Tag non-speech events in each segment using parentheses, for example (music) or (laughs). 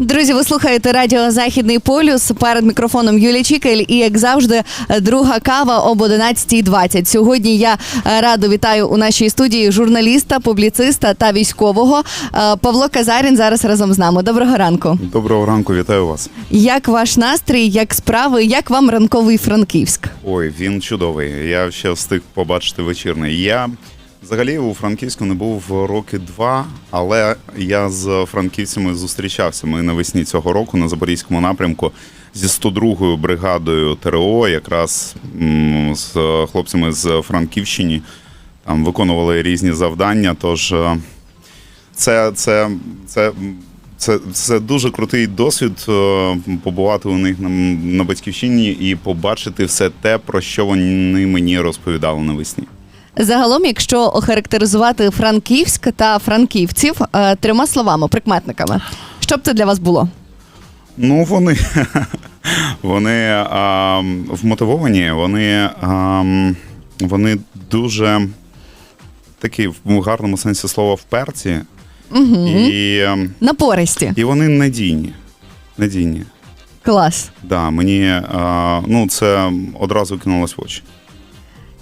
Друзі, ви слухаєте радіо Західний полюс. Перед мікрофоном Юлія Чікель і, як завжди, друга кава об 11.20. Сьогодні я е, радо вітаю у нашій студії журналіста, публіциста та військового Е, Павло Казарін зараз разом з нами. Доброго ранку. Доброго ранку, вітаю вас. Як ваш настрій, як справи, як вам ранковий Франківськ? Ой, він чудовий. Я ще встиг побачити вечірний. Я взагалі у Франківську не був роки два, але я з франківцями зустрічався. Ми навесні цього року на Запорізькому напрямку зі 102-ю бригадою ТРО, якраз з хлопцями з Франківщини. Там виконували різні завдання. Тож е, це, це, це, це, це дуже крутий досвід е, побувати у них на, на батьківщині і побачити все те, про що вони мені розповідали навесні. Загалом, якщо охарактеризувати Франківськ та франківців е, трьома словами, прикметниками, що б це для вас було? Ну, вони, (laughs) вони а, вмотивовані, вони, а, вони дуже такі в гарному сенсі слова вперті, Угу. і, ем, Напористі. і вони надійні. Надійні. Клас. Да, мені а, ну, це одразу кинулось в очі.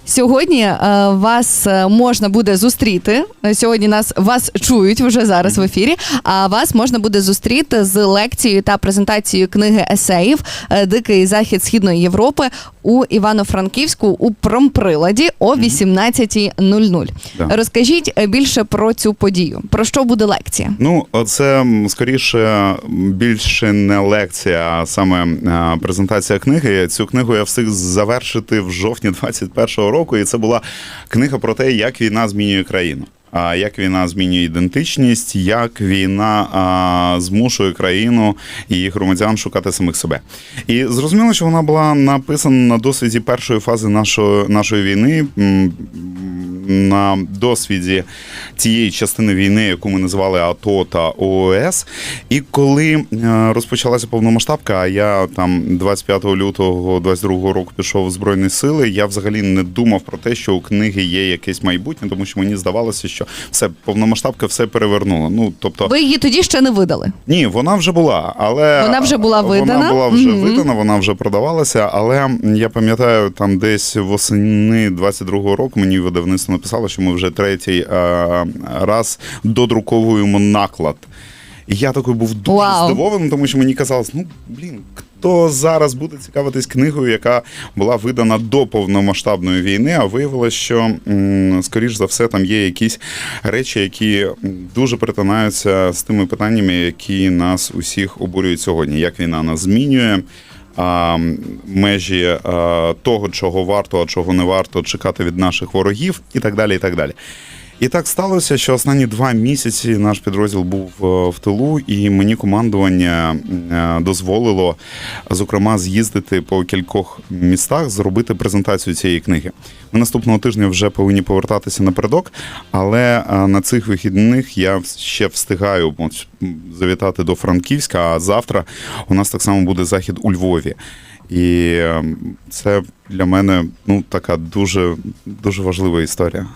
Сьогодні е, вас е, можна буде зустріти. Сьогодні нас вас чують вже зараз в ефірі. А вас можна буде зустріти з лекцією та презентацією книги есеїв е, Дикий захід Східної Європи у Івано-Франківську у промприладі о 18.00. Да. Розкажіть е, більше про цю подію. Про що буде лекція? Ну, це скоріше більше не лекція, а саме презентація книги. Цю книгу я встиг завершити в жовтні 21-го року, і це була книга про те, як війна змінює країну. Як війна змінює ідентичність, як війна змушує країну і громадян шукати самих себе. І зрозуміло, що вона була написана на досвіді першої фази нашої, нашої війни, на досвіді тієї частини війни, яку ми називали АТО та ООС. І коли е, розпочалася повномасштабка, а я там 25 лютого 22 року пішов в Збройні Сили, я взагалі не думав про те, що у книги є якесь майбутнє, тому що мені здавалося, що все повномасштабка все перевернула. Ну тобто, Ви її тоді ще не видали. ні, вона вже була, але Вона вже була видана? Вона була вже Мгм. видана, вона вже продавалася. Але я пам'ятаю, там десь восени 22-го року мені видавництво написало, що ми вже третій е, раз додруковуємо наклад. І я такий був дуже Вау. здивований, тому що мені казалось, ну блін, хто зараз буде цікавитись книгою, яка була видана до повномасштабної війни, а виявилось, що скоріш за все там є якісь речі, які дуже перетинаються з тими питаннями, які нас усіх обурюють сьогодні. Як війна нас змінює? А, межі а, того, чого варто, а чого не варто чекати від наших ворогів, і так далі. І так далі. І так сталося, що останні два місяці наш підрозділ був е, в тилу, і мені командування е, дозволило, зокрема, з'їздити по кількох містах, зробити презентацію цієї книги. Ми наступного тижня вже повинні повертатися напередок, але е, на цих вихідних я ще встигаю завітати до Франківська. А завтра у нас так само буде захід у Львові. І це для мене ну така дуже дуже важлива історія.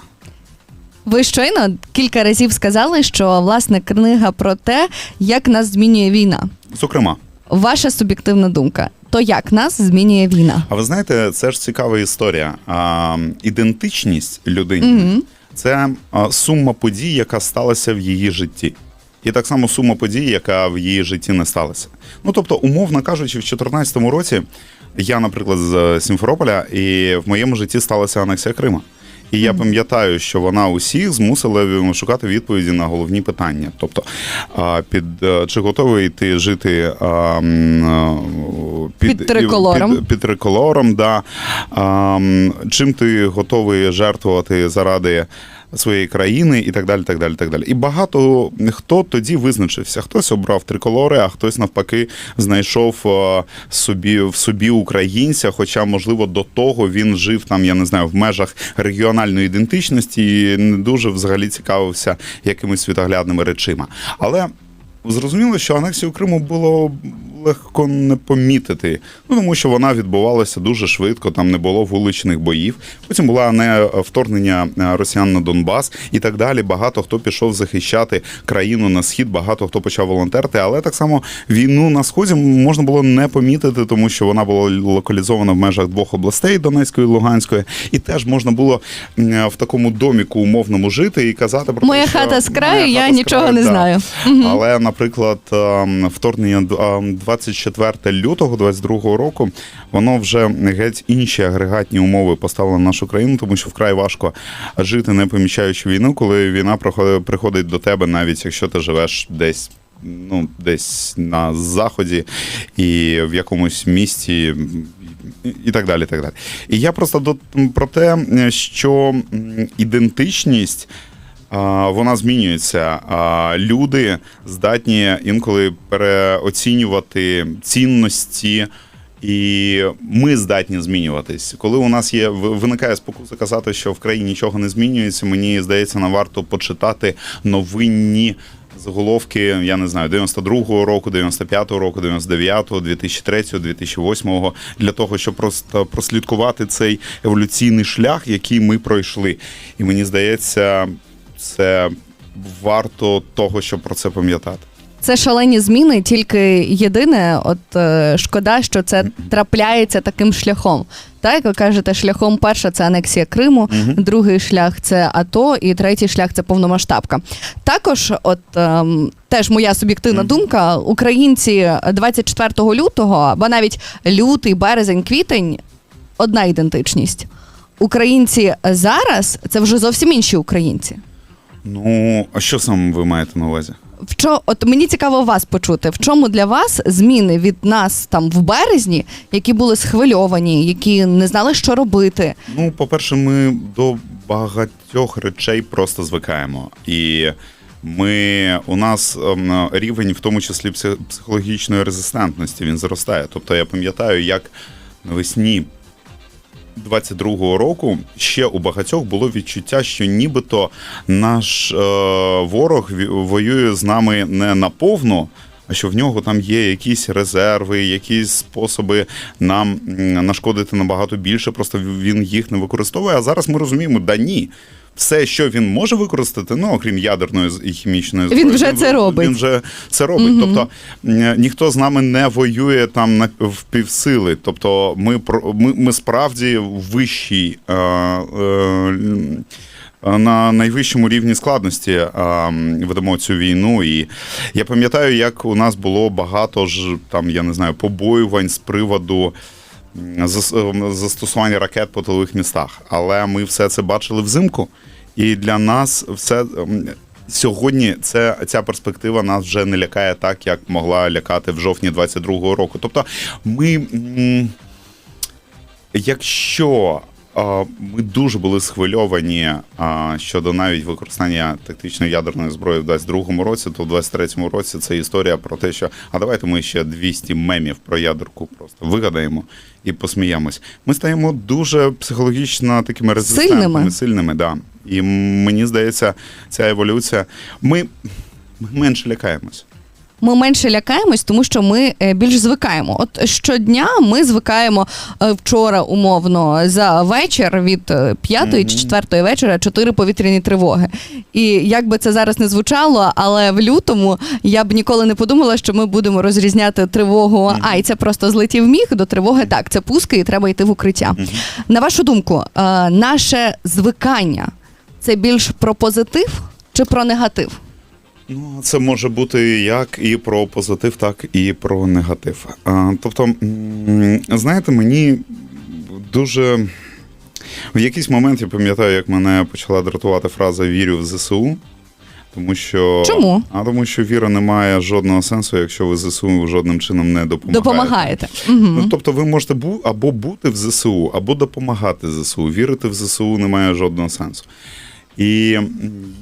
Ви щойно кілька разів сказали, що власне книга про те, як нас змінює війна. Зокрема. Ваша суб'єктивна думка. То як нас змінює війна? А ви знаєте, це ж цікава історія. А, ідентичність людини Мгм. це сума подій, яка сталася в її житті. І так само сума подій, яка в її житті не сталася. Ну тобто, умовно кажучи, в 2014 році я, наприклад, з Сімферополя, і в моєму житті сталася анексія Крима. І я пам'ятаю, що вона усіх змусила шукати відповіді на головні питання. Тобто, під е, чи готовий ти жити під Під триколором. Під, під триколором, да. Чим ти готовий жертвувати заради своєї країни і так далі. так далі, так далі. І багато хто тоді визначився. Хтось обрав триколори, а хтось навпаки знайшов е, собі в собі українця. Хоча, можливо, до того він жив там, я не знаю, в межах регіональної ідентичності і не дуже взагалі цікавився якимись світоглядними речима. Але зрозуміло, що анексію Криму було легко не помітити. Ну тому що вона відбувалася дуже швидко, там не було вуличних боїв. Потім була не вторгнення е, росіян на Донбас і так далі. Багато хто пішов захищати країну на схід, багато хто почав волонтерити. Але так само війну на сході можна було не помітити, тому що вона була локалізована в межах двох областей Донецької і Луганської, і теж можна було в такому доміку умовному жити і казати про Моя те, що хата з краю, я хата нічого краю, не да. знаю. Але, наприклад, ем, вторгнення д- ем, 24 лютого 22 року, воно вже геть інші агрегатні умови поставило на нашу країну, тому що вкрай важко жити, не помічаючи війну, коли війна приходить до тебе, навіть якщо ти живеш десь. Ну, десь на заході і в якомусь місті, і- так далі. Так далі. і я просто до про те, що ідентичність вона змінюється. Люди здатні інколи переоцінювати цінності. І ми здатні змінюватись. Коли у нас є виникає спокуса казати, що в країні нічого не змінюється, мені здається, нам варто почитати новинні заголовки, я не знаю, 92-го року, 95-го року, 99-го, 2003-го, 2008-го, для того, щоб просто прослідкувати цей еволюційний шлях, який ми пройшли. І мені здається, це варто того, щоб про це пам'ятати. Це шалені зміни, тільки єдине, от е, шкода, що це трапляється таким шляхом. Так, як ви кажете, шляхом перша це анексія Криму, другий шлях це АТО, і третій шлях це повномасштабка. Також, от ем, теж моя суб'єктивна думка, українці 24 лютого, або навіть лютий, березень, квітень одна ідентичність. Українці зараз це вже зовсім інші українці. Ну, а що саме ви маєте на увазі? В чо, от мені цікаво вас почути, в чому для вас зміни від нас там в березні, які були схвильовані, які не знали, що робити. Ну, по-перше, ми до багатьох речей просто звикаємо. І ми, у нас ем, рівень, в тому числі пси- психологічної резистентності, він зростає. Тобто я пам'ятаю, як навесні 22-го року ще у багатьох було відчуття, що нібито наш е, ворог воює з нами не наповну, а що в нього там є якісь резерви, якісь способи нам нашкодити набагато більше. Просто він їх не використовує. А зараз ми розуміємо, да ні. Все, що він може використати, ну окрім ядерної і хімічної зброї, Він вже це робить. Він вже це робить. Тобто ніхто з нами не воює там на в півсили. Тобто, ми про- ми, ми справді в вищій. Е, е, на найвищому рівні складності е, ведемо цю війну, і я пам'ятаю, як у нас було багато ж там, я не знаю, побоювань з приводу застосування ракет по тилових містах. Але ми все це бачили взимку, і для нас все сьогодні це ця перспектива нас вже не лякає так, як могла лякати в жовтні 22-го року. Тобто, ми. Якщо ми дуже були схвильовані щодо навіть використання тактичної ядерної зброї в 22-му році, то в 23-му році це історія про те, що а давайте ми ще 200 мемів про ядерку просто вигадаємо і посміємось. Ми стаємо дуже психологічно такими резистентними, Сильними. сильними да. І мені здається, ця еволюція. Ми, ми менше лякаємось. Ми менше лякаємось, тому що ми е, більш звикаємо. От щодня ми звикаємо е, вчора, умовно, за вечір від е, п'ятої чи четвертої вечора чотири повітряні тривоги. І як би це зараз не звучало, але в лютому я б ніколи не подумала, що ми будемо розрізняти тривогу. А, і це просто злетів міг до тривоги. Так, це пуски, і треба йти в укриття. На вашу думку, наше звикання це більш про позитив чи про негатив? Ну, це може бути як і про позитив, так і про негатив. Тобто, знаєте, мені дуже. В якийсь момент я пам'ятаю, як мене почала дратувати фраза Вірю в ЗСУ. Тому що Чому? А тому, що віра не має жодного сенсу, якщо ви ЗСУ жодним чином не допомагаєте. Допомагаєте. Ну, тобто ви можете бу або бути в ЗСУ, або допомагати ЗСУ. Вірити в ЗСУ не має жодного сенсу. І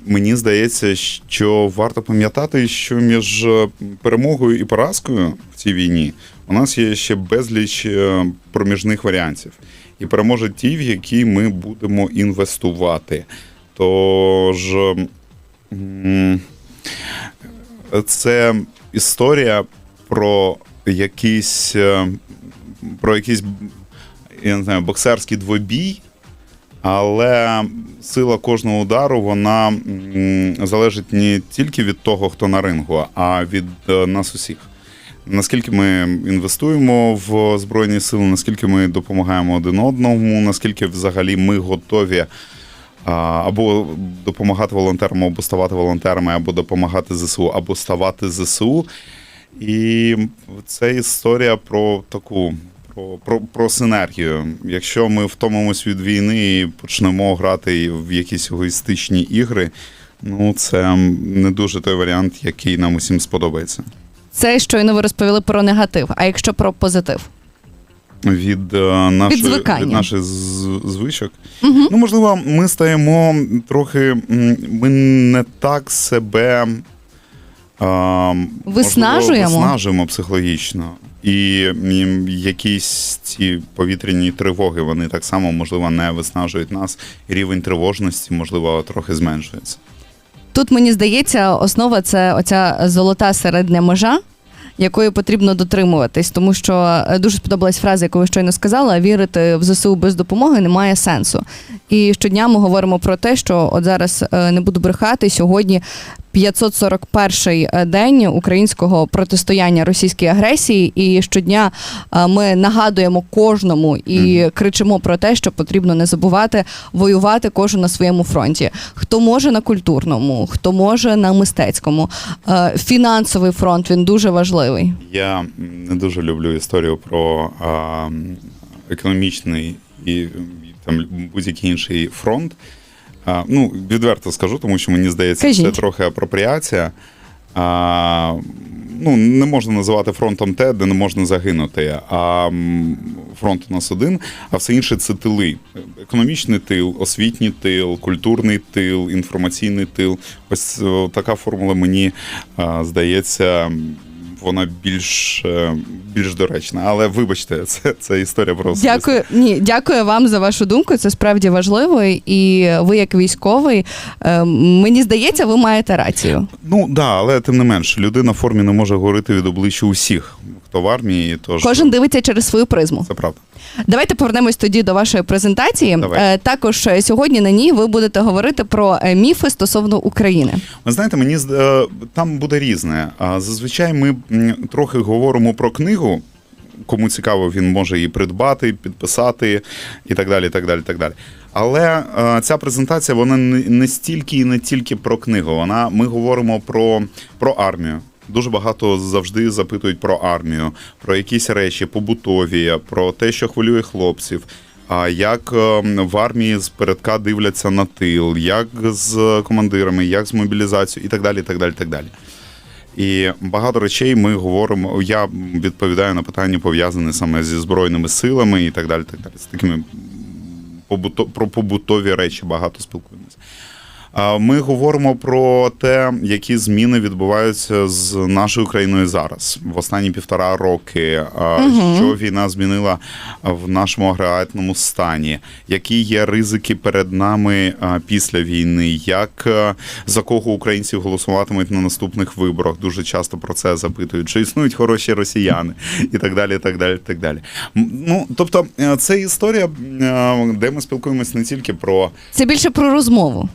мені здається, що варто пам'ятати, що між е, перемогою і поразкою в цій війні у нас є ще безліч е, проміжних варіантів. І переможе ті, в які ми будемо інвестувати. Тож це історія про якийсь, е, про якийсь я не знаю, боксерський двобій, але сила кожного удару вона залежить не тільки від того, хто на рингу, а від е, нас усіх. Наскільки ми інвестуємо в Збройні Сили, наскільки ми допомагаємо один одному, наскільки взагалі ми готові або допомагати волонтерам, або ставати волонтерами, або допомагати ЗСУ, або ставати ЗСУ. І це історія про таку. Про, про, про синергію. Якщо ми втомимось від війни і почнемо грати в якісь егоїстичні ігри, ну це не дуже той варіант, який нам усім сподобається. Це щойно ви розповіли про негатив. А якщо про позитив? Від, е, нашої, звикання. від наших звичок. Ну, можливо, ми стаємо трохи. Ми не так себе а, Виснажуємо? Можливо, виснажуємо психологічно. І якісь ці повітряні тривоги, вони так само, можливо, не виснажують нас. Рівень тривожності, можливо, трохи зменшується. Тут мені здається, основа це оця золота середня межа. Якої потрібно дотримуватись, тому що е, дуже сподобалась фраза, яку ви щойно сказала: вірити в ЗСУ без допомоги немає сенсу. І щодня ми говоримо про те, що от зараз е, не буду брехати сьогодні. 541 день українського протистояння російській агресії, і щодня е, ми нагадуємо кожному і кричимо про те, що потрібно не забувати воювати кожен на своєму фронті. Хто може на культурному, хто може на мистецькому. Е, Фінансовий фронт він дуже важливий. Я не дуже люблю історію про а, економічний і, там будь-який інший фронт. А, ну, відверто скажу, тому що мені здається, Кажіть. це трохи апропріація. А, ну, не можна називати фронтом те, де не можна загинути. А фронт у нас один, а все інше це тили. Економічний тил, освітній тил, культурний тил, інформаційний тил. Ось е, така формула мені а, здається. Вона більш, е, більш доречна, але вибачте, (laughs) це, це історія про особисте. Дякую. Ні, дякую вам за вашу думку. Це справді важливо. І ви, як військовий, е, мені здається, ви маєте рацію. Ну да, але тим не менш, людина в формі не може говорити від обличчя усіх, хто в армії, тож Кожен дивиться через свою призму. це правда. Давайте повернемось тоді до вашої презентації. Давай. Е, Також сьогодні на ній ви будете говорити про міфи стосовно України. Ви знаєте, мені там буде різне. А зазвичай ми трохи говоримо про книгу. Кому цікаво, він може її придбати, підписати і так далі. так далі, так далі. Але е, ця презентація вона не, не стільки і не тільки про книгу. Вона ми говоримо про, про армію. Дуже багато завжди запитують про армію, про якісь речі побутові, про те, що хвилює хлопців. А як е, в армії з передка дивляться на тил, як з командирами, як з мобілізацією, і так далі. так далі, так далі. І багато речей ми говоримо. Я відповідаю на питання, пов'язані саме зі збройними силами і так далі. Так далі. З такими побуто, про побутові речі багато спілкуємося. Ми говоримо про те, які зміни відбуваються з нашою країною зараз в останні півтора роки. а, Що війна змінила в нашому агрегатному стані, які є ризики перед нами після війни, як за кого українці голосуватимуть на наступних виборах. Дуже часто про це запитують, чи існують хороші росіяни, і так далі. так далі, і так далі. Ну тобто, е, це історія, е, де ми спілкуємося не тільки про. Це більше про розмову.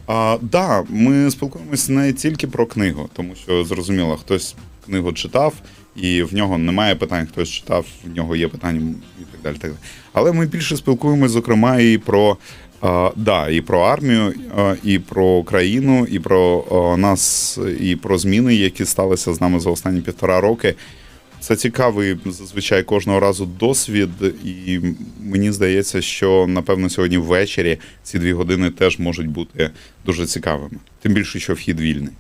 Да, ми спілкуємося не тільки про книгу, тому що зрозуміло, хтось книгу читав, і в нього немає питань, хтось читав, в нього є питання і так далі. Так далі. Але ми більше спілкуємося, зокрема, і про. А, да, і про армію, і про країну, і про нас, і про зміни, які сталися з нами за останні півтора роки. Це цікавий зазвичай кожного разу досвід, і мені здається, що напевно сьогодні ввечері ці дві години теж можуть бути дуже цікавими. Тим більше, що вхід вільний.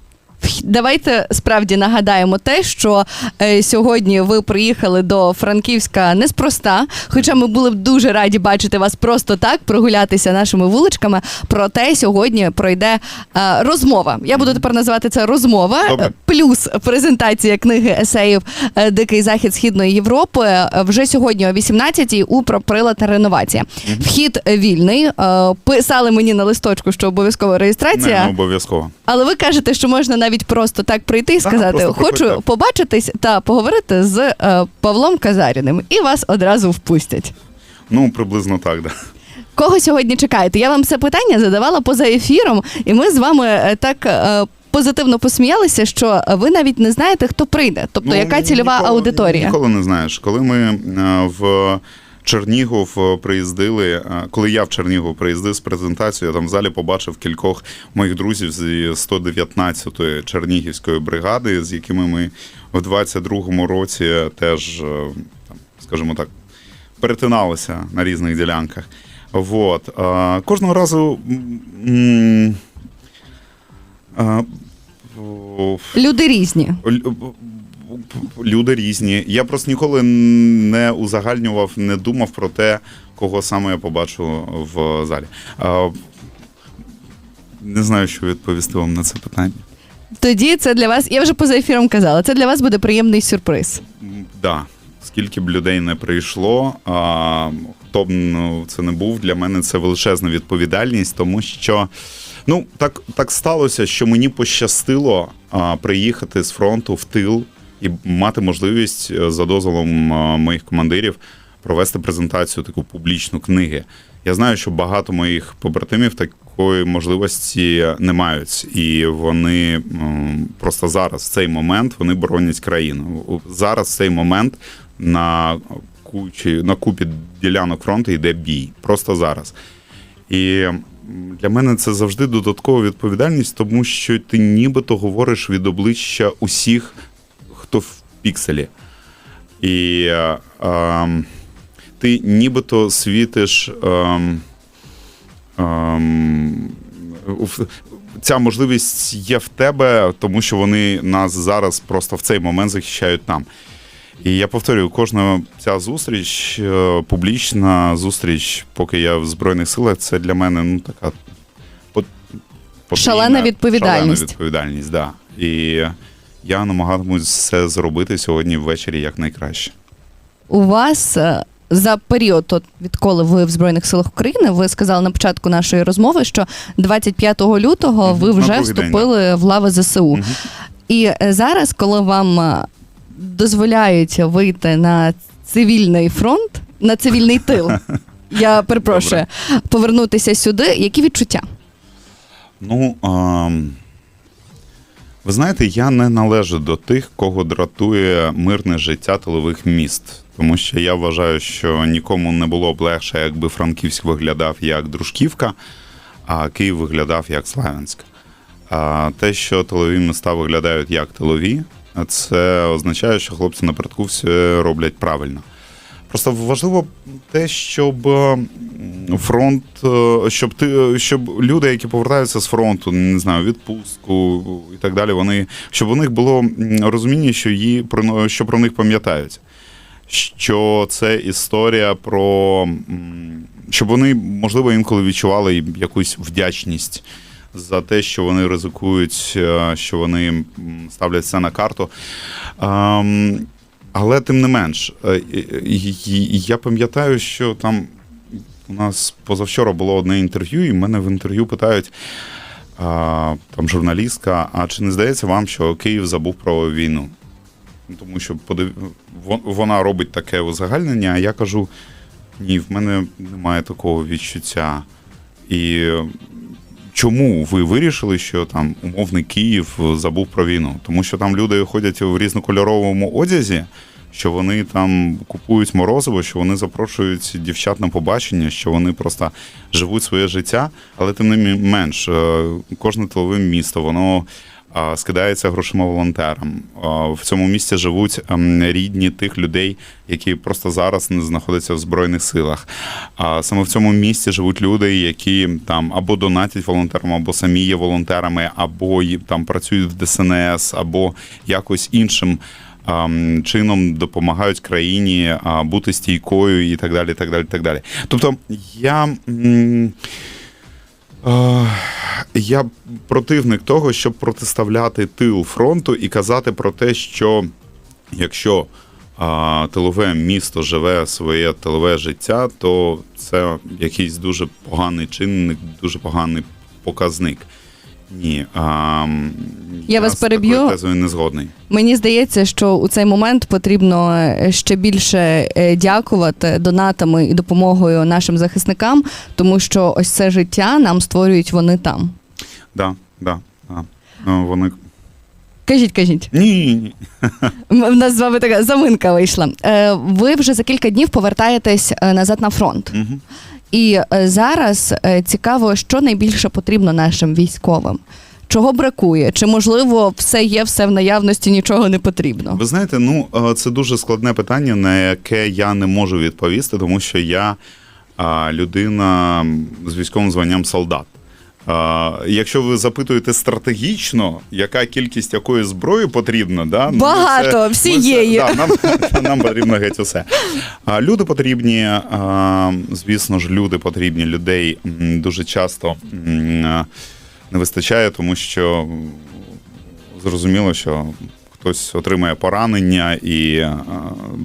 Давайте справді нагадаємо те, що е, сьогодні ви приїхали до Франківська неспроста. Хоча ми були б дуже раді бачити вас просто так, прогулятися нашими вуличками. Проте сьогодні пройде е, розмова. Я буду тепер називати це розмова Добре. плюс презентація книги есеїв е, Дикий захід Східної Європи. Е, Вже сьогодні о 18-й у «Проприла та реновація. Вхід вільний. Е, Писали мені на листочку, що обов'язкова реєстрація. Не, не обов'язково. Але ви кажете, що можна навіть просто так прийти і Так, сказати: просто Хочу приходьте. побачитись побачитись та поговорити з е, Павлом Казаріним, і вас одразу впустять. Ну, приблизно так, да. Кого сьогодні чекаєте? Я вам це питання задавала поза ефіром, і ми з вами е, так. е, Позитивно посміялися, що ви навіть не знаєте, хто прийде, тобто яка цільова ніколи, аудиторія. Ніколи не знаєш. Коли ми е, в Чернігов е, приїздили, е, коли я в Чернігов приїздив з презентацією, я там в залі побачив кількох моїх друзів з 119-ї Чернігівської бригади, з якими ми в 22-му році теж, е, там, скажімо так, перетиналися на різних ділянках. Вот. Е, Кожного разу. Люди різні. Лю- Люди різні. Я просто ніколи не узагальнював, не думав про те, кого саме я побачу в залі. Не знаю, що відповісти вам на це питання. Тоді це для вас, я вже поза ефіром казала, це для вас буде приємний сюрприз. М, Да. Скільки б людей не прийшло, а, хто б ну, це не був, для мене це величезна відповідальність, тому що ну, так, так сталося, що мені пощастило а, приїхати з фронту в тил і мати можливість е, за дозволом моїх командирів провести презентацію таку публічну книги. Я знаю, що багато моїх побратимів такої можливості не мають, і вони просто зараз, в цей момент, вони боронять країну. Зараз, в цей момент, на кучі на купі ділянок фронту йде бій. Просто зараз. І для мене це завжди додаткова відповідальність, тому що ти нібито говориш від обличчя усіх, хто в пікселі. І е, ем, ти нібито світиш. Ем, в- ця можливість є в тебе, тому що вони нас зараз просто в цей момент захищають нам. І я повторюю, кожна ця зустріч, е, публічна зустріч, поки я в Збройних силах, це для мене ну, така по- потрібна, Шалена відповідальність. Шалена відповідальність, да. І я намагатимусь це зробити сьогодні ввечері якнайкраще. У вас е, за період, от, відколи ви в Збройних силах України, ви сказали на початку нашої розмови, що 25 лютого ви вже другий день, вступили в лави ЗСУ. Мгм. І е, зараз, коли вам е, дозволяють вийти на цивільний фронт, на цивільний тил, (laughs) я перепрошую, повернутися сюди, які відчуття? Ну, ем, ви знаєте, я не належу до тих, кого дратує мирне життя тилових міст. Тому що я вважаю, що нікому не було б легше, якби Франківськ виглядав як Дружківка, а Київ виглядав як Славянськ. А те, що тилові міста виглядають як тилові, це означає, що хлопці напередку все роблять правильно. Просто важливо те, щоб е, фронт, е, щоб ти, щоб люди, які повертаються з фронту, не знаю, відпустку і так далі, вони щоб у них було розуміння, що її що про них пам'ятають. Що це історія про щоб вони, можливо, інколи відчували якусь вдячність за те, що вони ризикують, е, що вони ставлять все на карту. Але тим не менш, е, я пам'ятаю, що там у нас позавчора було одне інтерв'ю, і мене в інтерв'ю питають там журналістка: а чи не здається вам, що Київ забув про війну? Ну, Тому що вона робить таке узагальнення, а я кажу: ні, в мене немає такого відчуття. І чому ви вирішили, що там умовний Київ забув про війну? Тому що там люди ходять в різнокольоровому одязі, що вони там купують морозиво, що вони запрошують дівчат на побачення, що вони просто живуть своє життя, але тим не менш, е, кожне тилове місто, воно. Скидається грошима волонтерам. В цьому місті живуть ем, рідні тих людей, які просто зараз не знаходяться в збройних силах. А саме в цьому місті живуть люди, які там або донатять волонтерам, або самі є волонтерами, або там працюють в ДСНС, або якось іншим чином допомагають країні бути стійкою і так далі. так далі, так далі. Тобто я. Я противник того, щоб протиставляти тил фронту і казати про те, що якщо тилове місто живе своє тилове життя, то це якийсь дуже поганий чинник, дуже поганий показник. Ні. А, Я вас переб'ю. не згодний. Мені здається, що у цей момент потрібно е, ще більше е, дякувати донатами і допомогою нашим захисникам, тому що ось це життя нам створюють вони там. Да, да, да. Ну, вони. Кажіть, кажіть, Ні, ні, ні. В нас з вами така заминка вийшла. Е, Ви вже за кілька днів повертаєтесь назад на фронт. Мгм. І е, зараз е, цікаво, що найбільше потрібно нашим військовим. Чого бракує? Чи можливо все є, все в наявності, нічого не потрібно? Ви знаєте, ну е, це дуже складне питання, на яке я не можу відповісти, тому що я людина з військовим званням солдат. Якщо ви запитуєте стратегічно, яка кількість якої зброї потрібна, да, ну, Багато, це- всієї. Це, да, нам, (laughs) нам потрібно геть усе. А, люди потрібні, звісно ж, люди потрібні. Людей дуже часто не вистачає, тому що зрозуміло, що хтось отримає поранення, і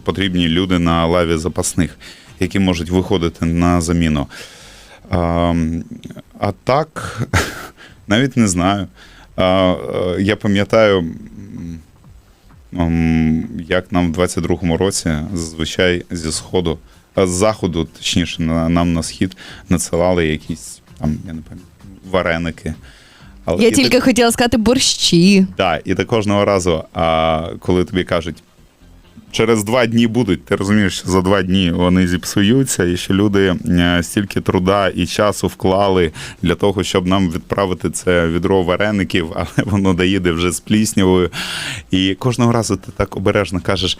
потрібні люди на лаві запасних, які можуть виходити на заміну. А, а так, (laughs) навіть не знаю. А, е, я пам'ятаю, як нам в 22-му році зазвичай зі сходу, з заходу, точніше, нам на схід надсилали якісь там, я не пам'ятаю, вареники. Але Я тільки хотіла сказати борщі. так, і ти кожного разу, а, коли тобі кажуть, через два дні будуть, ти розумієш, що за два дні вони зіпсуються, і що люди е, стільки труда і часу вклали для того, щоб нам відправити це відро вареників, (laughs) але воно доїде вже з пліснявою. І кожного разу ти так обережно кажеш.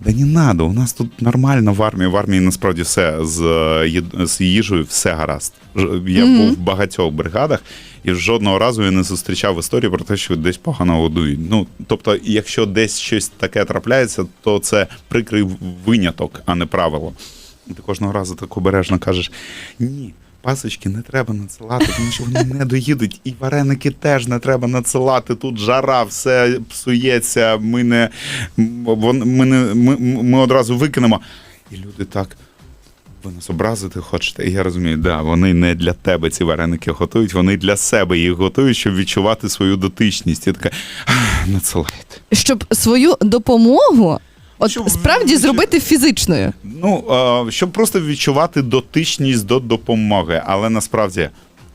Да не надо, у нас тут нормально в армії. В армії насправді все з, е, їд- з їжею, все гаразд. Ж- Я був в багатьох бригадах, і жодного разу я не зустрічав історії про те, що десь погано годують. Ну тобто, якщо десь щось таке трапляється, то це прикрий виняток, а не правило. І Ти кожного разу так обережно кажеш: ні. Пасочки не треба надсилати, тому що вони не доїдуть. І вареники теж не треба надсилати. Тут жара, все псується. Ми не ми, не, ми, ми одразу викинемо. І люди так. Ви нас образити хочете? І я розумію, да, вони не для тебе ці вареники готують, вони для себе їх готують, щоб відчувати свою дотичність. І така «Ах, надсилайте. Щоб свою допомогу от Щоб справді зробити фізичною. Ну, е, щоб просто відчувати дотичність до допомоги, але насправді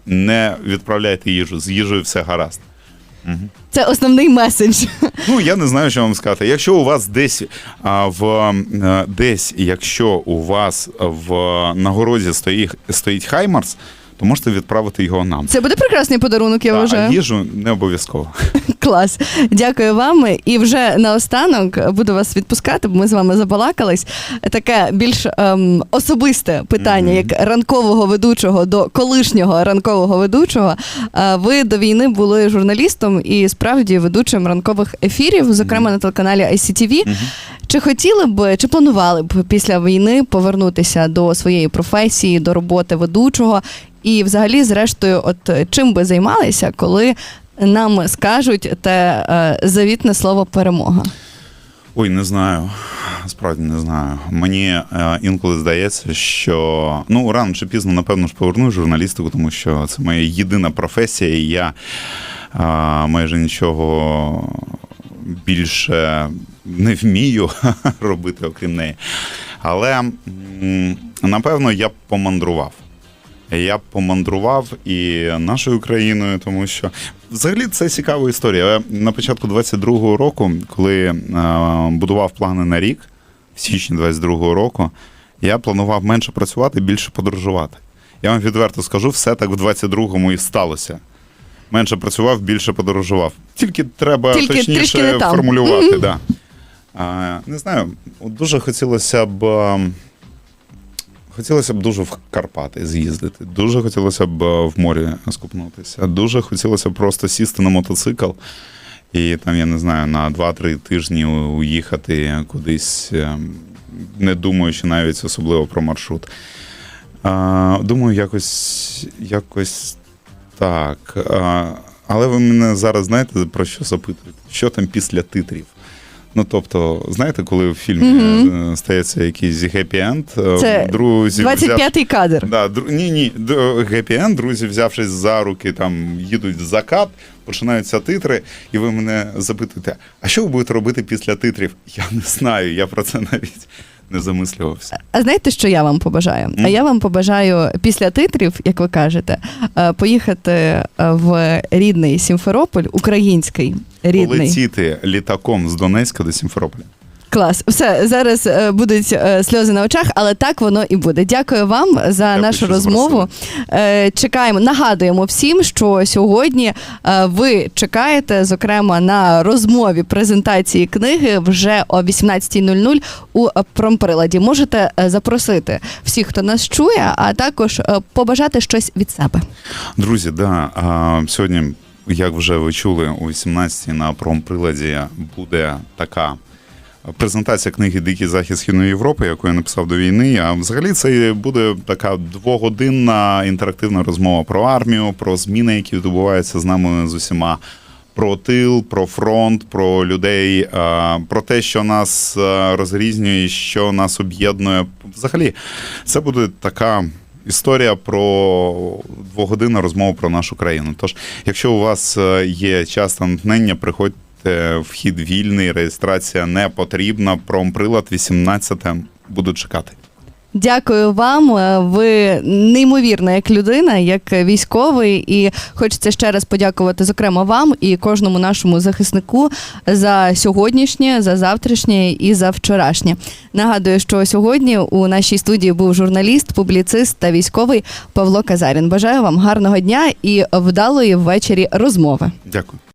не відправляйте їжу. З їжею все гаразд. Це основний меседж. Ну, я не знаю, що вам сказати. Якщо у вас десь а, в е, десь, якщо у вас в нагороді стоїть, стоїть Хаймарс, то можете відправити його нам. Це буде прекрасний подарунок, я а вважаю. їжу не обов'язково. (laughs) Клас. Дякую вам. І вже наостанок буду вас відпускати, бо ми з вами забалакались. Таке більш ем, особисте питання, як ранкового ведучого до колишнього ранкового ведучого. Е, ви до війни були журналістом і справді ведучим ранкових ефірів, зокрема на телеканалі ICTV. Чи хотіли б, чи планували б після війни повернутися до своєї професії, до роботи ведучого? І взагалі, зрештою, от чим би займалися, коли нам скажуть те е, завітне слово перемога? Ой, не знаю. Справді не знаю. Мені е, інколи здається, що ну рано чи пізно, напевно ж поверну журналістику, тому що це моя єдина професія, і я е, майже нічого більше не вмію (laughs) робити, окрім неї. Але напевно я б помандрував. Я б помандрував і нашою країною, тому що взагалі це цікава історія. На початку 22-го року, коли е, будував плани на рік, в січні 22-го року, я планував менше працювати, більше подорожувати. Я вам відверто скажу, все так в 22-му і сталося. Менше працював, більше подорожував. Тільки треба Тільки трішки точніше не там. формулювати. Да. А, не знаю, от дуже хотілося б. ем, Хотілося б дуже в Карпати з'їздити. Дуже хотілося б е, в морі скупнутися. Дуже хотілося б просто сісти на мотоцикл і там, я не знаю, на 2-3 тижні у- уїхати кудись, е, не думаючи навіть особливо про маршрут. А, думаю, якось, якось так. А, але ви мене зараз знаєте про що запитуєте? Що там після титрів? Ну, тобто, знаєте, коли в фільмі е, стається якийсь гепі-енд, Це друзі 25-й кадр. Да, дру... Ні, ні, гепі-енд, друзі, взявшись за руки, там їдуть в закат, починаються титри, і ви мене запитуєте, а що ви будете робити після титрів? Я не знаю, я про це навіть не замислювався. А знаєте, що я вам побажаю? А я вам побажаю після титрів, як ви кажете, е, поїхати е, в рідний Сімферополь, український рідний. Полетіти літаком з Донецька до Сімферополя. Клас, все зараз е, будуть е, сльози на очах, але так воно і буде. Дякую вам за нашу що розмову. Е, Чекаємо, нагадуємо всім, що сьогодні е, ви чекаєте, зокрема, на розмові презентації книги вже о 18.00 у е, промприладі. Можете е, запросити всіх, хто нас чує, а також е, побажати щось від себе. Друзі, да, а, сьогодні, як вже ви чули, о 18-й на промприладі буде така. Презентація книги Дикий захід Східної Європи, яку я написав до війни. А взагалі це буде така двогодинна інтерактивна розмова про армію, про зміни, які відбуваються з нами з усіма. Про тил, про фронт, про людей, е, про те, що нас е, розрізнює, що нас об'єднує. Взагалі, це буде така історія про двогодинна розмова про нашу країну. Тож, якщо у вас е, є час та натхнення, приходьте. Вхід вільний, реєстрація не потрібна. Промприлад 18 буду чекати. Дякую вам. Е, Ви неймовірна як людина, як військовий, і хочеться ще раз подякувати, зокрема, вам і кожному нашому захиснику за сьогоднішнє, за завтрашнє і за вчорашнє. Нагадую, що сьогодні у нашій студії був журналіст, публіцист та військовий Павло Казарін. Бажаю вам гарного дня і вдалої ввечері розмови. Дякую.